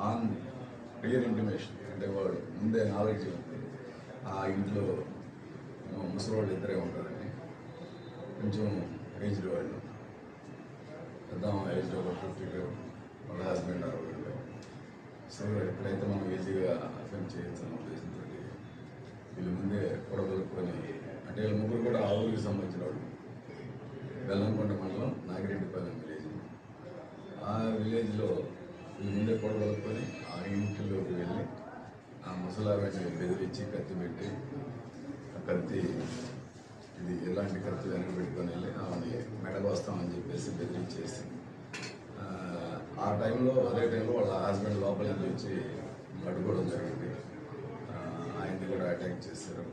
On clear intimation అంటే వాడు ముందే నాలెడ్జ్ ఆ ఇంట్లో ముసలి వాళ్ళు ఇద్దరే ఉంటారని కొంచెం ఏజ్డ్ వాళ్ళు. పెద్ద ఏజ్ ఒక ఫిఫ్టీ వాళ్ళ హస్బెండ్ అరవై సో ఎప్పుడైతే మనం ఈజీగా అఫెండ్ చేయించాలని ఉద్దేశంతో వీళ్ళు ముందే పొడగలుపుకొని అంటే వీళ్ళ ముగ్గురు కూడా ఆ ఊరికి సంబంధించిన వాళ్ళు. బెల్లంకొండ మండలం నాగిరెడ్డిపాలెం విలేజ్. ఆ విలేజ్లో వీళ్ళు ముందే పొడగలుపుకొని ఆ ఇంటిలోకి వెళ్ళి ఆ ముసలావిని బెదిరించి కత్తి పెట్టి ఆ కత్తి ఇది ఎలాంటి కత్తి వెనక పెట్టుకొని వెళ్ళి ఆమెని మెడకొస్తామని చెప్పేసి బెదిరించేసి. ఆ, ఆ టైంలో అదే టైంలో వాళ్ళ హస్బెండ్ లోపలికి వచ్చి అడ్డుకోవడం జరిగింది. ఆ, ఆయన్ని కూడా అటాక్ చేశారు.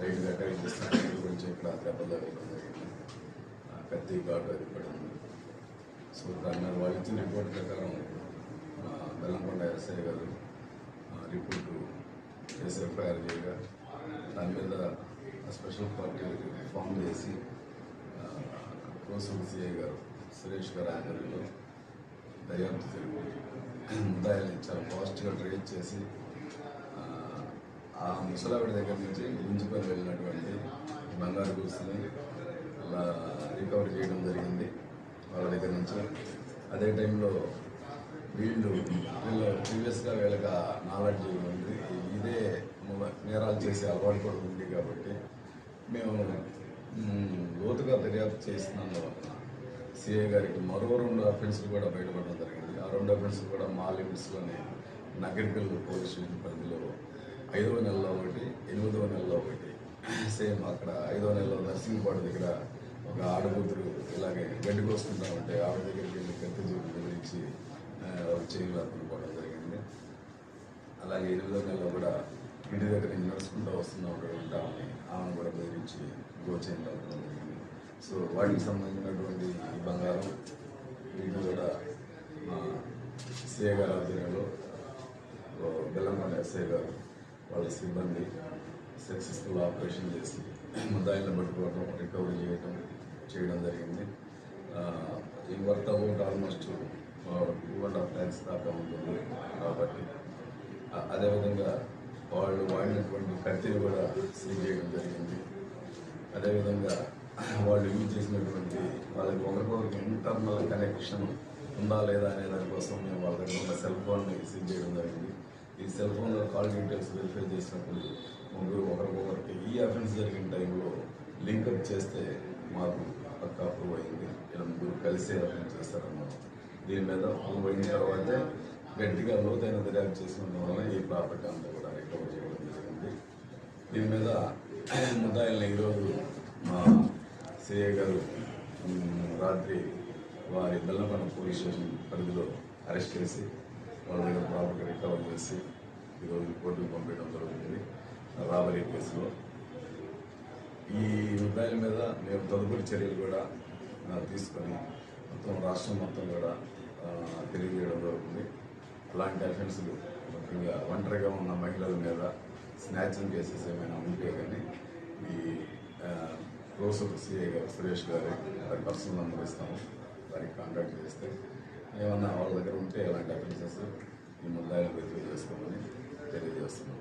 లైట్గా అటాక్ చేస్తే కొంచెం ఇక్కడ దెబ్బ జరిగింది. ఆ, కత్తి ఘాటు అది పడింది. సో దాని మీద వాళ్ళు ఇచ్చిన రిపోర్ట్ ప్రకారం బెల్లంకొండ ఎస్ఐ గారు రిపోర్టు చేసి ఎఫ్ఐఆర్ చేయగా దాని మీద స్పెషల్ పార్టీ ఫామ్ చేసి కోసూరు సిఐ గారు సురేష్ గారు ఆధ్వర్యంలో దర్యాప్తు జరిపి ముద్దాయిల్ని చాలా ఫాస్ట్గా ట్రేస్ చేసి ఆ, ముసలావిడ దగ్గర నుంచి మున్సిపల్ వెళ్ళినటువంటి బంగారు గూసుని అలా రికవర్ చేయడం జరిగింది వాళ్ళ దగ్గర నుంచి. అదే టైంలో వీళ్ళు వీళ్ళు ప్రీవియస్గా వీళ్ళకి నాలెడ్జ్ ఉంది. ఇదే నేరాలు చేసే అలవాటు కూడా ఉంది కాబట్టి మేము లోతుగా దర్యాప్తు చేస్తున్నందు సిఐ గారికి మరో రెండు అఫెన్స్లు కూడా బయటపడడం జరిగింది. ఆ రెండు అఫెన్స్లు కూడా మా లిమిట్స్లోనే నగరికల్ పోలీస్ స్టేషన్ పరిధిలో ఐదవ నెలలో ఒకటి ఎనిమిదవ నెలలో ఒకటి. సేమ్ అక్కడ ఐదవ నెలలో నర్సింగ్పాడు దగ్గర ఒక ఆడకూతురు ఇలాగే గడ్డి కోసుకుంటా ఉంటే ఆవిడ దగ్గరికి వెళ్ళి కత్తి చూపి బెదిరించి చేయి లాక్కుని జరిగింది. అలాగే ఎనిమిదో నెలలో కూడా ఇంటి దగ్గర నుంచి నడుచుకుంటూ వస్తున్నప్పుడు ఉంటామని ఆమెను కూడా బెదిరించి గోచయం అవ్వడం జరిగింది. సో వాటికి సంబంధించినటువంటి ఈ బంగారం వీటిని కూడా మా సిఏ గారి ఆధ్వర్యంలో ఓ బెల్లంకొండ ఎస్ఐ గారు వాళ్ళ సిబ్బంది సక్సెస్ఫుల్ ఆపరేషన్ చేసి ముద్దాయిలను పట్టుకోవడం రికవరీ చేయడం చేయడం జరిగింది. ఈ worth about almost two and half lakhs దాకా ఉంటుంది. కాబట్టి అదేవిధంగా వాళ్ళు వాడినటువంటి కత్తిని కూడా సీజ్ చేయడం జరిగింది. అదేవిధంగా వాళ్ళు యూజ్ చేసినటువంటి వాళ్ళకి ఒకరికొకరికి ఇంటర్నల్ కనెక్షన్ ఉందా లేదా అనే దానికోసం మేము వాళ్ళ దగ్గర ఉన్న సెల్ ఫోన్ని సీజ్ చేయడం జరిగింది. ఈ సెల్ ఫోన్లో కాల్ డీటెయిల్స్ వెరిఫై చేసినప్పుడు ముగ్గురు ఒకరికొకరికి ఈ అఫెన్స్ జరిగిన టైంలో లింకప్ చేస్తే మాకు పక్కా అప్రూవ్ అయింది. ఇలా ముగ్గురు కలిసే అఫెన్స్ చేస్తారన్నమాట. దీని మీద అప్రూవ్ పోయిన తర్వాత గట్టిగా లోతైన దర్యాప్తు చేసిన వలన ఈ ప్రాపర్టీ అంతా కూడా రికవర్ చేయడం జరిగింది. దీని మీద ముద్దాయిల్ని ఈరోజు మా సిఐ గారు రాత్రి వారి బెల్లంకొండ పోలీస్ స్టేషన్ పరిధిలో అరెస్ట్ చేసి వాళ్ళ దగ్గర ప్రాపర్టీ రికవర్ చేసి ఈరోజు కోర్టుకు పంపించడం జరుగుతుంది. రాబరీ కేసులో. ఈ ముద్దాయిల మీద మేము తదుపరి చర్యలు కూడా తీసుకొని మొత్తం రాష్ట్రం మొత్తం కూడా తెలియజేయడం జరుగుతుంది. అలాంటి అఫెన్సులు ముఖ్యంగా ఒంటరిగా ఉన్న మహిళల మీద స్నాచింగ్ కేసెస్ ఏమైనా ఉంటే కానీ ఈ రోజు సిఏ గారు సురేష్ గారు వారి పర్సనల్ నంబర్ ఇస్తాము. వారికి కాంటాక్ట్ చేస్తే ఏమన్నా వాళ్ళ దగ్గర ఉంటే అలాంటి అఫెన్సెస్ ఈ ముద్దాయిలు రిజీవ్ చేసుకోమని తెలియజేస్తున్నాం.